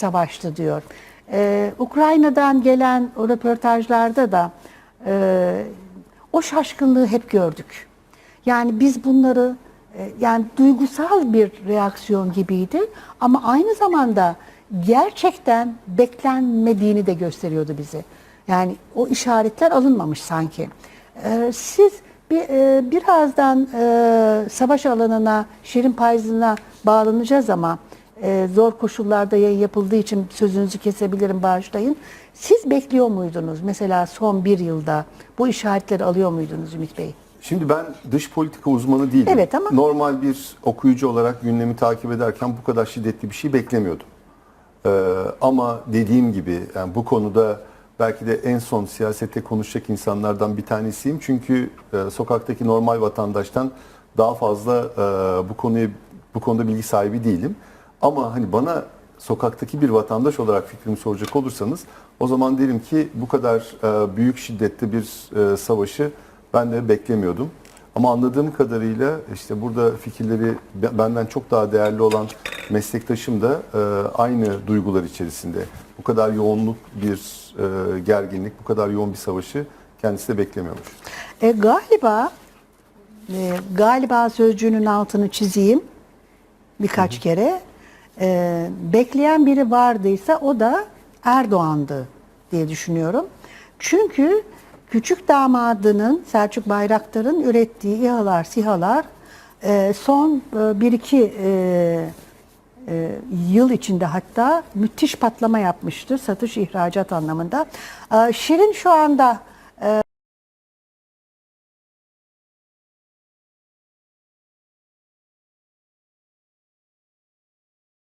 savaştı diyor. Ee, Ukrayna'dan gelen o röportajlarda da e, o şaşkınlığı hep gördük. Yani biz bunları e, yani duygusal bir reaksiyon gibiydi ama aynı zamanda gerçekten beklenmediğini de gösteriyordu bize. Yani o işaretler alınmamış sanki. Ee, siz bir, e, birazdan e, savaş alanına, Şirin Payzı'na bağlanacağız ama e, zor koşullarda yayın yapıldığı için sözünüzü kesebilirim bağışlayın. Siz bekliyor muydunuz mesela son bir yılda bu işaretleri alıyor muydunuz Ümit Bey? Şimdi ben dış politika uzmanı değilim. Evet ama- Normal bir okuyucu olarak gündemi takip ederken bu kadar şiddetli bir şey beklemiyordum. Ee, ama dediğim gibi yani bu konuda belki de en son siyasette konuşacak insanlardan bir tanesiyim. Çünkü e, sokaktaki normal vatandaştan daha fazla e, bu konuya bu konuda bilgi sahibi değilim. Ama hani bana sokaktaki bir vatandaş olarak fikrimi soracak olursanız o zaman derim ki bu kadar e, büyük şiddetli bir e, savaşı ben de beklemiyordum. Ama anladığım kadarıyla işte burada fikirleri be- benden çok daha değerli olan meslektaşım da e, aynı duygular içerisinde. Bu kadar yoğunluk bir e, gerginlik, bu kadar yoğun bir savaşı kendisi de beklemiyormuş. E, galiba e, galiba sözcüğünün altını çizeyim birkaç kere. E, bekleyen biri vardıysa o da Erdoğan'dı diye düşünüyorum. Çünkü küçük damadının Selçuk Bayraktar'ın ürettiği İHA'lar, SİHA'lar e, son e, bir iki e, e, yıl içinde hatta müthiş patlama yapmıştı satış ihracat anlamında. E, Şirin şu anda